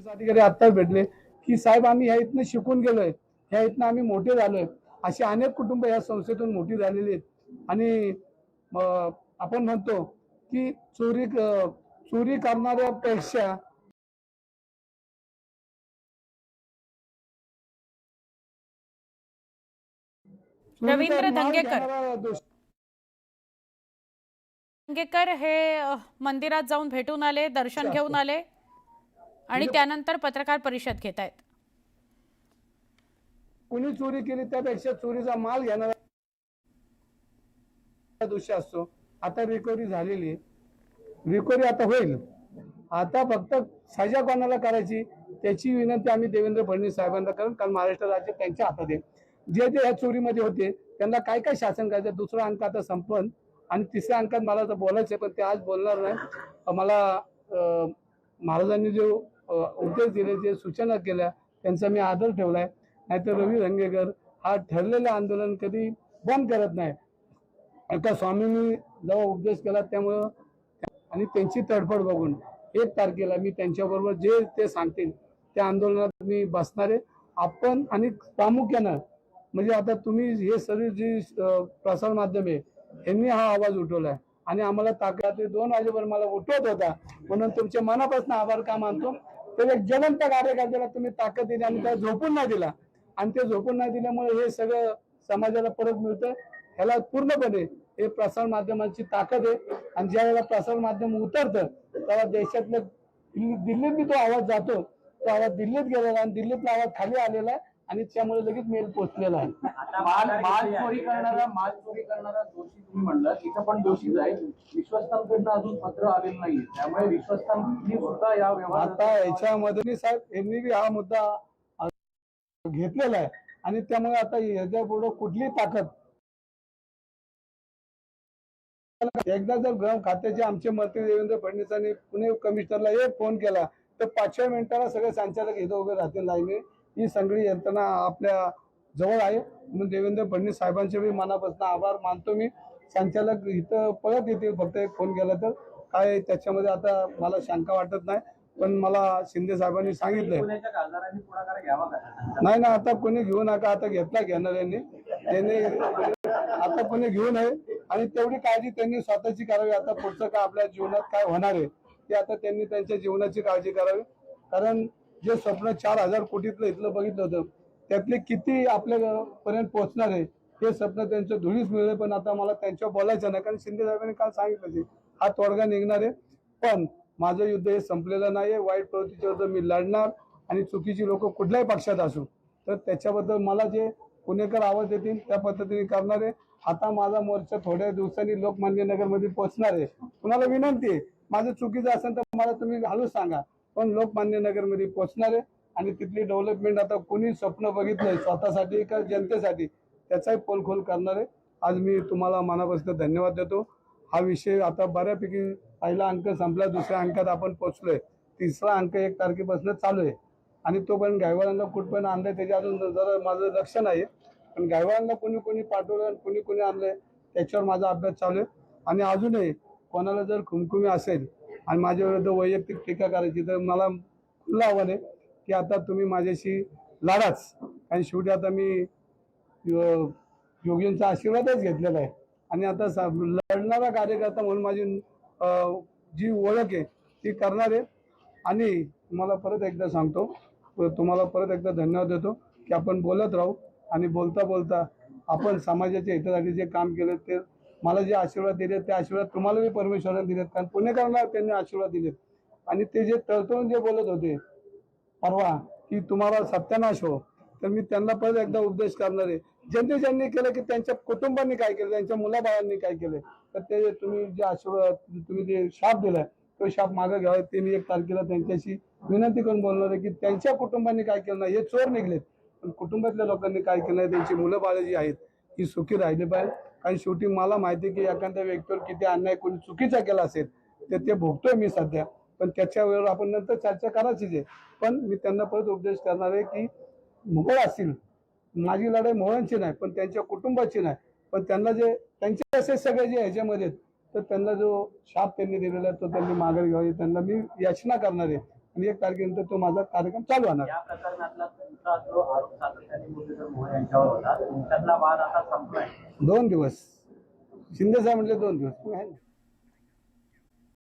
Police अधिकारी आत्ताच भेटले की साहेब आम्ही ह्या इथनं शिकून गेलोय ह्या इथनं आम्ही मोठे झालोय अशी अनेक कुटुंब या संस्थेतून मोठी झालेली आहेत आणि आपण म्हणतो की चोरी चोरी करणाऱ्यापेक्षा रवींद्र धंगेकर. धंगेकर हे मंदिरात जाऊन भेटून आले दर्शन. घेऊन आले आणि त्यानंतर पत्रकार परिषद घेत आहेत. कुणी चोरी केली त्यापेक्षा चोरीचा माल घेणारा दोषी असतो. आता रिकव्हरी झालेली आहे. रिकव्हरी आता होईल. आता फक्त सजा कोणाला करायची त्याची विनंती आम्ही देवेंद्र फडणवीस साहेबांना करू कारण महाराष्ट्र राज्य त्यांच्या हातात आहे. जे जे ह्या चोरीमध्ये होते त्यांना काय काय शासन करायचं? दुसरा अंक आता संपन आणि तिसऱ्या अंकात मला तर बोलायचं आहे पण ते आज बोलणार नाही. मला महाराजांनी जो उपदेश दिले जे सूचना केल्या त्यांचा मी आदर ठेवलाय. नाहीतर रवी रंगेकर हा ठरलेलं आंदोलन कधी बंद करत नाही. आता स्वामींनी जेव्हा उपदेश केला त्यामुळं आणि त्यांची तडफड बघून एक तारखेला मी त्यांच्याबरोबर जे ते सांगतील त्या आंदोलनात मी बसणार आहे. आपण आणि प्रामुख्यानं म्हणजे आता तुम्ही हे सर्व जी प्रसार माध्यम आहे यांनी हा आवाज उठवलाय. आणि आम्हाला ताकद ते दोन वाजेवर मला उठवत होता. म्हणून तुमच्या मनापासून आभार का मानतो. तर एक जलंत कार्यकर्त्याला तुम्ही ताकद दिली आणि त्याला झोपून नाही दिला. आणि ते झोपून नाही दिल्यामुळे हे सगळं समाजाला परत मिळतं ह्याला पूर्णपणे हे प्रसार माध्यमांची ताकद आहे. आणि ज्या वेळेला प्रसार माध्यम उतरतं तेव्हा देशातलं दिल्ली- दिल्लीत बी तो आवाज जातो. तो आवाज दिल्लीत गेलेला आणि दिल्लीतला आवाज खाली आलेला आहे. आणि त्यामुळे लगेच मेल पोचलेला आहे. माल माल चोरी करणारा माल चोरी करणारा दोषी तुम्ही म्हणलं तिथं पण दोषीच आहे. विश्वस्तांकडनं अजून पत्र आलेलं नाही त्यामुळे विश्वस्तांनी सुद्धा या आता व्यवहारात याच्यामध्ये साहेब यांनी बी हा मुद्दा घेतलेला आहे. आणि त्यामुळे आता याच्यापुढे कुठली ताकद? एकदा जर गृह खात्याचे आमचे मंत्री देवेंद्र फडणवीसांनी पुणे कमिशनरला एक फोन केला तर पाचव्या मिनिटाला सगळे संचालक इथं उभे राहतील लाईने ही सगळी यंत्रणा आपल्या जवळ आहे. म्हणून देवेंद्र फडणवीस साहेबांचे मी मनापासून आभार मानतो मी. संचालक इथं परत येतील फक्त एक फोन केला तर. काय त्याच्यामध्ये आता मला शंका वाटत नाही. पण मला शिंदे साहेबांनी सांगितलंय. नाही ना आता कोणी घेऊ नका. आता घेतला घेणाऱ्यांनी त्यांनी आता कोणी घेऊ नये. आणि तेवढी काळजी त्यांनी स्वतःची करावी. आता पुढचं काय आपल्या जीवनात काय होणार आहे ते आता त्यांनी त्यांच्या जीवनाची काळजी करावी. कारण जे स्वप्न चार हजार कोटीतलं इथलं बघितलं होतं त्यातले किती आपल्यापर्यंत पोहोचणार आहे हे स्वप्न त्यांचं धुळीच मिळेल पण आता मला त्यांच्यावर बोलायचं नाही कारण शिंदे साहेबांनी काल सांगितलं ते हा तोडगा निघणार आहे. पण माझं युद्ध हे संपलेलं नाही आहे वाईट प्रवृत्तीच्या विरुद्ध मी लढणार आणि चुकीची लोक कुठल्याही पक्षात असू. तर त्याच्याबद्दल मला जे पुणेकर आवाज देतील त्या पद्धतीने करणार आहे. आता माझा मोर्चा थोड्या दिवसांनी लोकमान्य नगरमध्ये पोहोचणार आहे. तुम्हाला विनंती आहे? माझं चुकीचं असेल तर मला तुम्ही घालूच सांगा. पण लोकमान्य नगरमध्ये पोहोचणार आहे. आणि तिथली डेव्हलपमेंट आता कोणी स्वप्न बघितलंय स्वतःसाठी का जनतेसाठी? त्याचाही पोलखोल करणार आहे. आज मी तुम्हाला मनापासून धन्यवाद देतो. हा विषय आता बऱ्यापैकी पहिला अंक संपला. दुसऱ्या अंकात आपण पोचलोय तिसरा अंक एक तारखेपासून चालू आहे. आणि तो पण गायवाल्यांना कुठपर्यंत आणलाय. त्याच्या अजून जरा माझं लक्ष नाही पण गायवाल्यांना कोणी कोणी पाठवलं आणि कोणी कोणी आणलंय त्याच्यावर माझा अभ्यास चालू आहे. आणि अजूनही कोणाला जर खुमखुमी असेल आणि माझ्या विरुद्ध वैयक्तिक टीका करायची. तर मला खुलं आव्हान आहे की आता तुम्ही माझ्याशी लढाच. आणि शेवटी आता मी योगींचा आशीर्वादच घेतलेला आहे. आणि आता सा- लढणारा कार्यकर्ता म्हणून माझी जी ओळख आहे ती करणार आहे. आणि तुम्हाला परत एकदा सांगतो तुम्हाला परत एकदा धन्यवाद देतो की आपण बोलत राहू. आणि बोलता बोलता आपण समाजाच्या हितासाठी जे काम केलं ते मला जे आशीर्वाद दिले ते आशीर्वाद तुम्हाला बी परमेश्वराने दिलेत. कारण पुणेकरांना त्यांनी आशीर्वाद दिलेत. आणि ते जे तळतळून जे बोलत होते परवा की तुम्हाला सत्यानाश हो तर मी त्यांना परत एकदा उपदेश करणार आहे. ज्यांनी ज्यांनी केलं की त्यांच्या कुटुंबांनी काय केलं त्यांच्या मुलाबाळांनी काय केलं तर ते तुम्ही जे आशीर्वाद तुम्ही जे शाप दिलाय तो शाप मागे घ्यावा. ते मी एक तारखेला त्यांच्याशी विनंती करून बोलणार आहे की त्यांच्या कुटुंबांनी काय केलं नाही हे चोर निघलेत. पण कुटुंबातल्या लोकांनी काय केलं नाही त्यांची मुलं बाळं जी आहेत ही सुखी राहिली पाहिजे कारण शेवटी मला माहिती आहे की एखाद्या व्यक्तीवर किती अन्याय कोणी चुकीचा केला असेल तर ते भोगतोय मी सध्या. पण त्याच्यावर आपण नंतर चर्चा करायचीच आहे पण मी त्यांना परत उपदेश करणार आहे की मोहळ असतील माझी लढाई मोहळांची नाही पण त्यांच्या कुटुंबाची नाही. पण त्यांना जे त्यांचे असे सगळे जे ह्याच्यामध्ये आहेत, तर त्यांना जो शाप त्यांनी दिलेला आहे तो त्यांनी माघार घ्यावी त्यांना मी याचना करणार आहे. आणि एक तारखेनंतर तो माझा कार्यक्रम चालू होणार. या प्रकरणातला तुमचा जो आरोप सातत्याने मुरलीधर मोहोळ यांच्यावर होता तुमच्यातला वाद आता संपलाय. दोन दिवस शिंदे साहेब म्हटले दोन दिवस आहे ना.